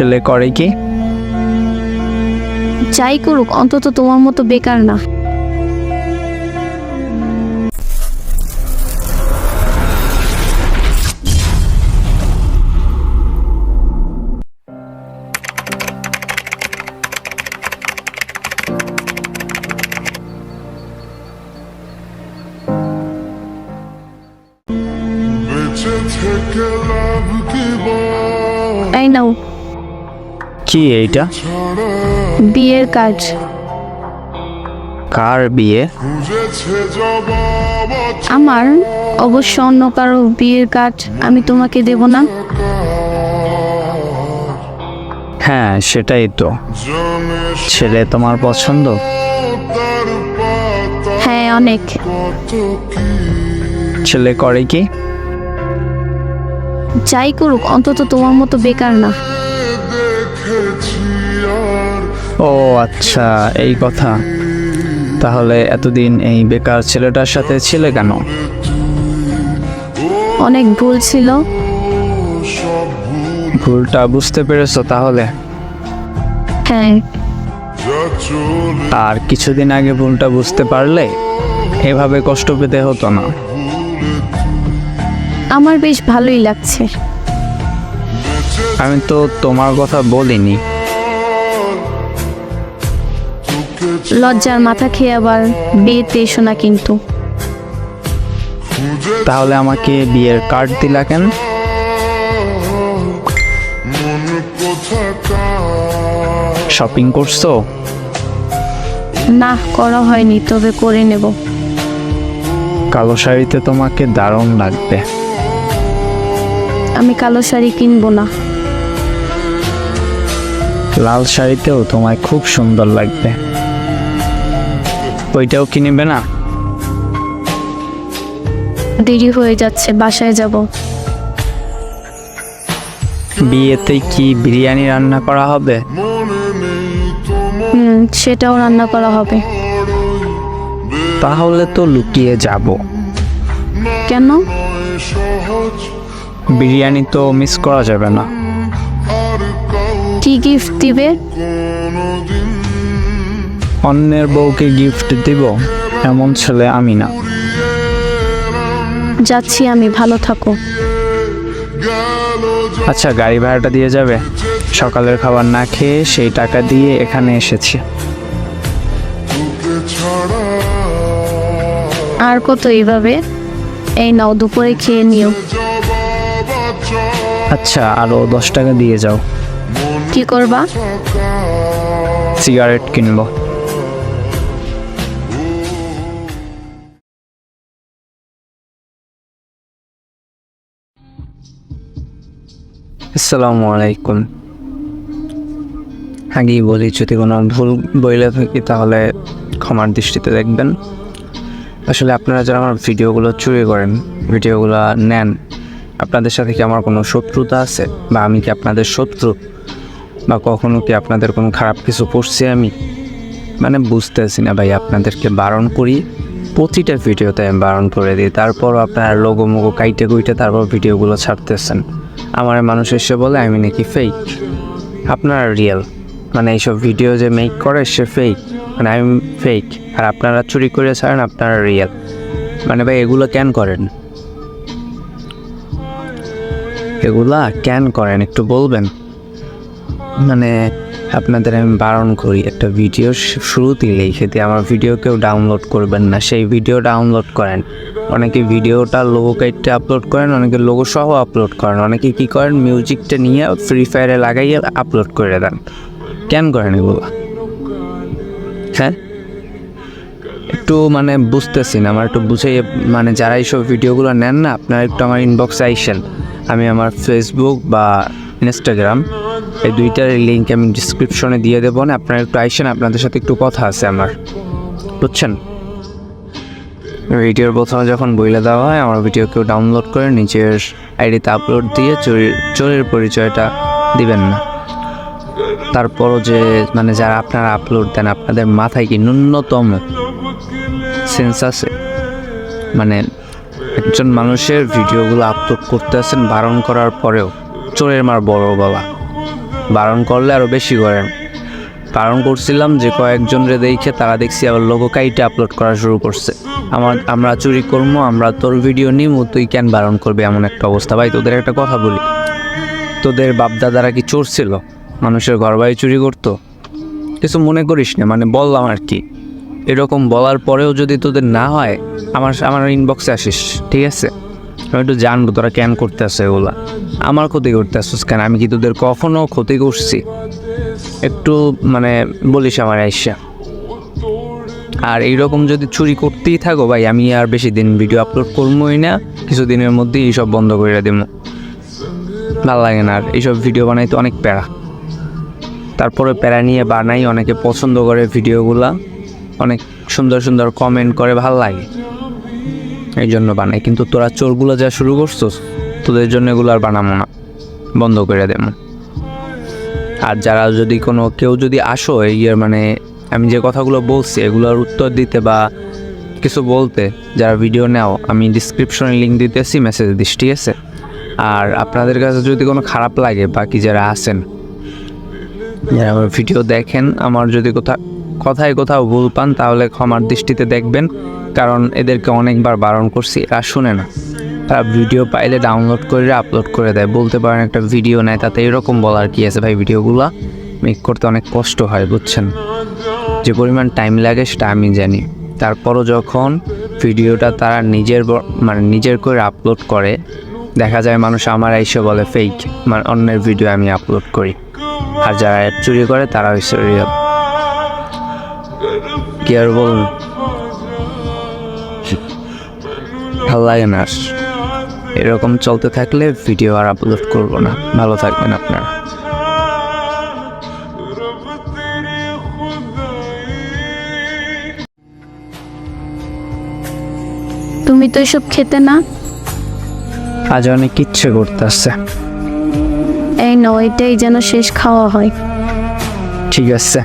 ছেলে করে কি? যাই করুক অন্তত তোমার মতো বেকার না। থেকে লাভ কি এইটা? বিয়ের কাজ। কার বিয়ে? আমার অবশ্য অন্য কারও বিয়ের কাজ আমি তোমাকে দেব না। হ্যাঁ সেটাই তো। ছেলে তোমার পছন্দ? হ্যাঁ অনেক। ছেলে করে কি? যাই করুক অন্তত তোমার মতো বেকার না। ও আচ্ছা এই কথা। তাহলে এতদিন এই বেকার ছেলেটার সাথে ছিলে কেন? অনেক ভুল ছিল। ভুলটা বুঝতে পেরেছ তাহলে? হ্যাঁ। আর কিছুদিন আগে ভুলটা বুঝতে পারলে এভাবে কষ্ট পেতে হতো না। আমার বেশ ভালোই লাগছে। আমি তো তোমার কথা বলিনি। লজ্জার মাথা খেয়ে আবার বিয়েতে এসো না কিন্তু। তাহলে আমাকে বিয়ের কার্ড দিলা কেন? শপিং করছ? না করা হয়নি তবে করে নেব। কালো শাড়িতে তোমাকে দারুণ লাগবে। আমি কালো শাড়ি কিনবো না। লাল শাড়িতেও তোমায় খুব সুন্দর লাগবে। ওইটাও কিনবে না? দেরি হয়ে যাচ্ছে বাসায় যাব। বিয়েতে কি বিরিয়ানি রান্না করা হবে? হুম সেটাও রান্না করা হবে। তাহলে তো লুকিয়ে যাব। কেন? বিরিয়ানি তো মিস করা যাবে না। কি গিফট দিবে? অন্যের বউকে গিফট দিব এমন ছেলে আমি না। যাচ্ছি আমি ভালো থাকো। আচ্ছা গাড়ি ভাড়াটা দিয়ে যাবে? সকালের খাবার না খেয়ে সেই টাকা দিয়ে এখানে এসেছি। আর কত এইভাবে? এই নাও দুপুরে খেয়ে নিও। আচ্ছা আরও দশ টাকা দিয়ে যাও। কি করবা? সিগারেট কিনবো। আসসালামু আলাইকুম। আগেই বলি, যদি কোনো ভুল বইলে থাকি, তাহলে ক্ষমার দৃষ্টিতে দেখবেন। আসলে আপনারা যারা আমার ভিডিওগুলো চুরি করেন, ভিডিওগুলো নেন, আপনাদের সাথে কি আমার কোনো শত্রুতা আছে? বা আমি কি আপনাদের শত্রু? বা কখনো কি আপনাদের কোনো খারাপ কিছু করছি আমি? মানে বুঝতেছি না ভাই, আপনাদেরকে বারণ করি, প্রতিটা ভিডিওতে আমি বারণ করে দিই। তারপরও আপনারা লোগো মোগো কাইটে কুইটে তারপর ভিডিওগুলো ছাড়তেছেন। আমার মানুষ এসে বলে, আমি নাকি ফেক আপনারা রিয়েল মানে এইসব ভিডিও যে মেক করে সে ফেক মানে আমি ফেক আর আপনারা চুরি করে ছাড়েন আপনারা রিয়েল মানে ভাই, এগুলো ক্যান করেন? এগুলা ক্যান করেন? একটু বলবেন? মানে আপনাদের আমি বারণ করি, একটা ভিডিও শুরুতেই লিখে দিয়ে আমার ভিডিও কেউ ডাউনলোড করবেন না, সেই ভিডিও ডাউনলোড করেন। অনেকে ভিডিওটা লোগো কাইটটা আপলোড করেন, অনেকে লোগো সহ আপলোড করেন, অনেকে কি করেন মিউজিকটা নিয়ে ফ্রি ফায়ারে লাগাইয়ে আপলোড করে দেন। কেন করেন এগুলো? হ্যাঁ? একটু মানে বুঝতেছি না, আমার একটু বুঝে মানে যারা এইসব ভিডিওগুলো নেন না, আপনারা একটু আমার ইনবক্সে আইসেন। আমি আমার ফেসবুক বা ইনস্টাগ্রাম এই দুইটার লিঙ্ক আমি ডিসক্রিপশনে দিয়ে দেবো না, আপনারা একটু আইসেন, আপনাদের সাথে একটু কথা আছে আমার। বুঝছেন? ভিডিওর প্রথমে যখন বইলে দেওয়া হয়, আমার ভিডিও কেউ ডাউনলোড করে নিজের আইডিতে আপলোড দিয়ে চোরের চোরের পরিচয়টা দিবেন না। তারপরও যে মানে যারা আপনারা আপলোড দেন, আপনাদের মাথায় কি ন্যূনতম সেন্স আছে? মানে একজন মানুষের ভিডিওগুলো আপলোড করতে আছেন বারণ করার পরেও চোরের মার বড় বলা বারণ করলে আরও বেশি করেন বারণ করছিলাম যে কয়েকজন রে দেখে তারা দেখছি আবার লোগো কাইটে আপলোড করা শুরু করছে। আমার, আমরা চুরি করব আমরা তোর ভিডিও নিমু, তুই কেন বারণ করবি এমন একটা অবস্থা। ভাই, তোদের একটা কথা বলি। তোদের বাপদাদারা কি চোর ছিল? মানুষের ঘর বাড়ি চুরি করতো? কিছু মনে করিস না মানে বললাম আর কি। এরকম বলার পরেও যদি তোদের না হয়, আমার আমার ইনবক্সে আসিস, ঠিক আছে? একটু জানব তোরা কেন করতে আসে এগুলা আমার ক্ষতি করতে আসছিস কেন? আমি কি তোদের কখনো ক্ষতি করছি? একটু মানে বলিস আমার আইসা। আর এইরকম যদি চুরি করতেই থাকো ভাই, আমি আর বেশি দিন ভিডিও আপলোড করবোই না, কিছুদিনের মধ্যেই এইসব বন্ধ করে দেবো। ভালো লাগে না আর, এইসব ভিডিও বানাইতে অনেক প্যারা। তারপরে প্যারা নিয়ে বানাই, অনেকে পছন্দ করে ভিডিওগুলা অনেক সুন্দর সুন্দর কমেন্ট করে, ভালো লাগে। এই জন্য বানাই। কিন্তু তোরা চোরগুলো যা শুরু করছোস, তোদের জন্য এগুলো আর বানাবো না। বন্ধ করে দেবো। আর যারা যদি কোনো, কেউ যদি আসো ইয়ের মানে আমি যে কথাগুলো বলছি, এগুলোর উত্তর দিতে বা কিছু বলতে, যারা ভিডিও নাও, আমি ডিসক্রিপশনে লিঙ্ক দিতেছি মেসেজ দিস, ঠিক আছে? আর আপনাদের কাছে যদি কোনো খারাপ লাগে, বাকি যারা আছেন, যারা আমার ভিডিও দেখেন, আমার যদি কোথাও কথায় কোথাও ভুল পান, তাহলে ক্ষমার দৃষ্টিতে দেখবেন। কারণ এদেরকে অনেকবার বারণ করছি, এরা শুনে না। তারা ভিডিও পাইলে ডাউনলোড করে আপলোড করে দেয়। বলতে পারেন একটা ভিডিও নেয়, তাতে এরকম বলার কি আছে ভাই ভিডিওগুলো? মেক করতে অনেক কষ্ট হয়, বুঝছেন? যে পরিমাণ টাইম লাগে সেটা আমি জানি। তারপরও যখন ভিডিওটা তারা নিজের মানে নিজের করে আপলোড করে, দেখা যায় মানুষ আমার এসে বলে ফেক মানে অন্যের ভিডিও আমি আপলোড করি। আর যারা চুরি করে তারা রিয়েল কি আর বলুন ভালো লাগে না। এরকম চলতে থাকলে ভিডিও আর আপলোড করব না। ভালো থাকবেন আপনারা। তুমি তো এসব খেতে না? আজ অনেক ইচ্ছে করতে আসছে। এই নয়টাই যেন শেষ খাওয়া হয়। ঠিক আছে।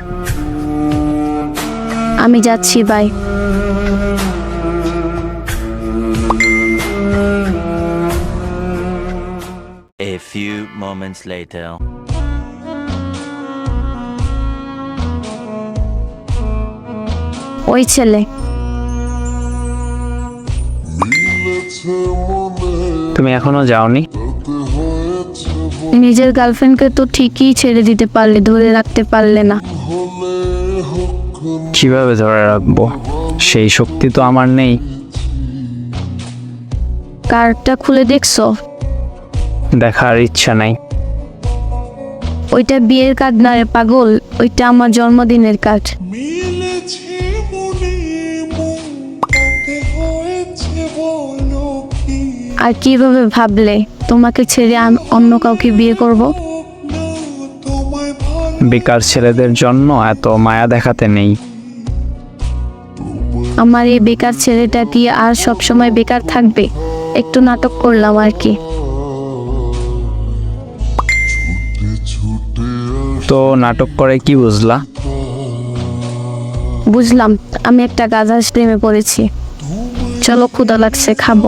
আমি যাচ্ছি bye. A few moments later. ওই ছেলে। তুমি এখনও যাওনি? নিজের গার্লফ্রেন্ডকে তো ঠিকই ছেড়ে দিতে পারলে ধরে রাখতে পারলে না। কীভাবে ধরে রাখব? সেই শক্তি তো আমার নেই। কার্ডটা খুলে দেখছ? দেখার ইচ্ছা নাই। ওইটা বিয়ের কার্ড না রে পাগল ওইটা আমার জন্মদিনের কার্ড মিলেছে মনে মন হতে হয়েছে বলো কি? আর কীভাবে ভাবলে তোমাকে ছেড়ে আমি অন্য কাউকে বিয়ে করব? বেকার ছেলেদের জন্য এত মায়া দেখাতে নেই। আমার এই বেকার ছেলেটা কি আর সব সময় বেকার থাকবে? একটু নাটক করলাম আর কি। তো নাটক করে কি বুঝলা? বুঝলাম আমি একটা গাধার প্রেমে পড়েছি। চলো ক্ষুদা লাগছে খাব।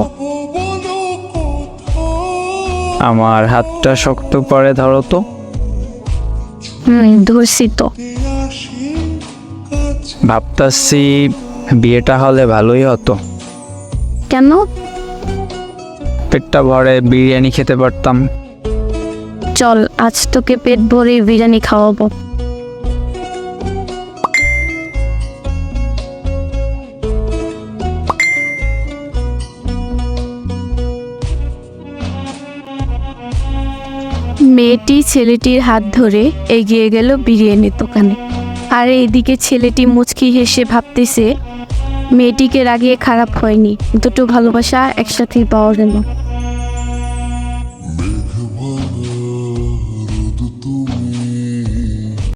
আমার হাতটা শক্ত করে ধরো তো। হুম ধরছি তো। ভাবতাছি বিয়েটা হলে ভালোই হতো। কেন? পেটটা ভরে বিরিয়ানি খেতে পারতাম। চল, আজ তোকে পেট ভরে বিরিয়ানি খাওয়াবো। মেয়েটি ছেলেটির হাত ধরে এগিয়ে গেল বিরিয়ানির দোকানে। আর এইদিকে ছেলেটি মুচকি হেসে ভাবতেছে, মেয়েটিকে রাগিয়ে খারাপ হয়নি, দুটো ভালোবাসা একসাথেই পাওয়া গেল।